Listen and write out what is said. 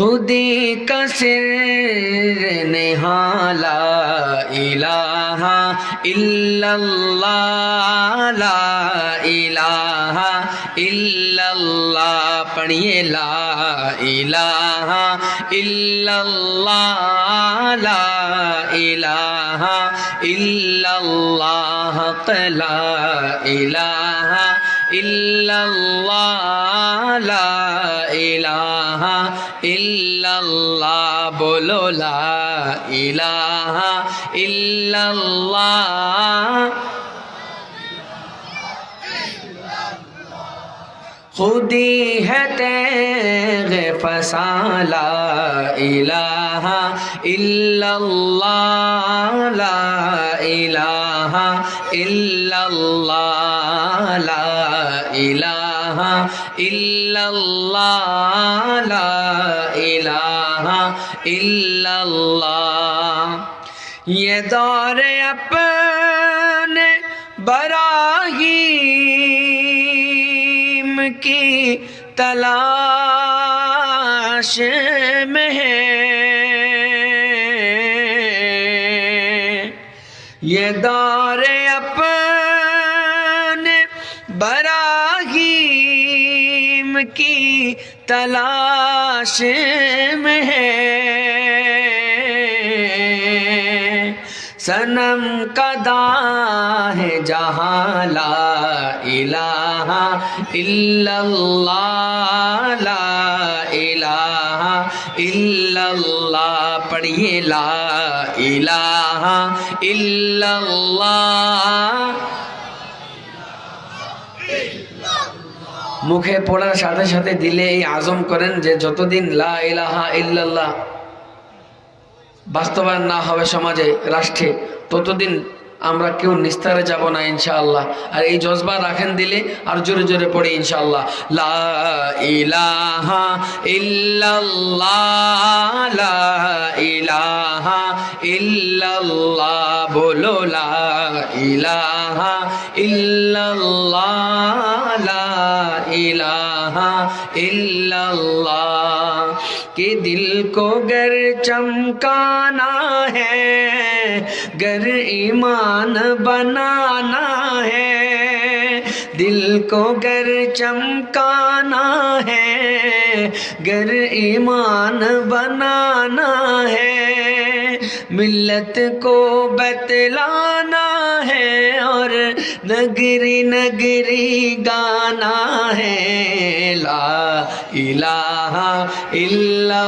খুদি কসির নেহালা ইলাহা ইল্লাল্লাহ লা ইলাহা ইল্লাল্লাহ পড়িয়ে লা ইলাহা ইল্লাল্লাহ লা ইলাহা ইল্লাল্লাহ লা ইলাহা ইল্লাল্লাহ ইলাহা ইল্লাল্লাহ বলো লা ইলাহা ইল্লাল্লাহ। খুদি হতে ফসালা ইলাহা ইল্লাল্লাহ, লা ইলাহা ইল্লাল্লাহ ইলাহা। الا اللہ لا الہ الا اللہ یہ دور اپنے براہیم کی تلاش میں ہے۔ یہ دور اپنے برا की तलाश में है सनम कदा है जहाँ ला इलाहा इल्लल्लाह ला इलाहा इल्लल्लाह पढ़िए ला इलाहा इल्लल्लाह মুখে পড়ার সাথে সাথে দিলে এই আজম করেন যে যতদিন লা ইলাহা ইল্লাল্লাহ বাস্তবায়ন না হবে সমাজে, রাষ্ট্রে, ততদিন আমরা কেউ নিস্তারে যাব না ইনশাআল্লাহ। আর এই জজবা রাখেন দিলে আর জোরে জোরে পড়ে ইনশাআল্লাহ। লা ইলাহা ইল্লাল্লাহ ইলাহা ইল্লাল্লাহ। لا الہ الا اللہ لا الہ الا اللہ کہ دل کو گر چمکانا ہے، گر ایمان بنانا ہے، دل کو گر چمکانا ہے، گر ایمان بنانا ہے۔ मिल्लत को बतलाना है और नगरी नगरी गाना है। ला इलाहा इल्ला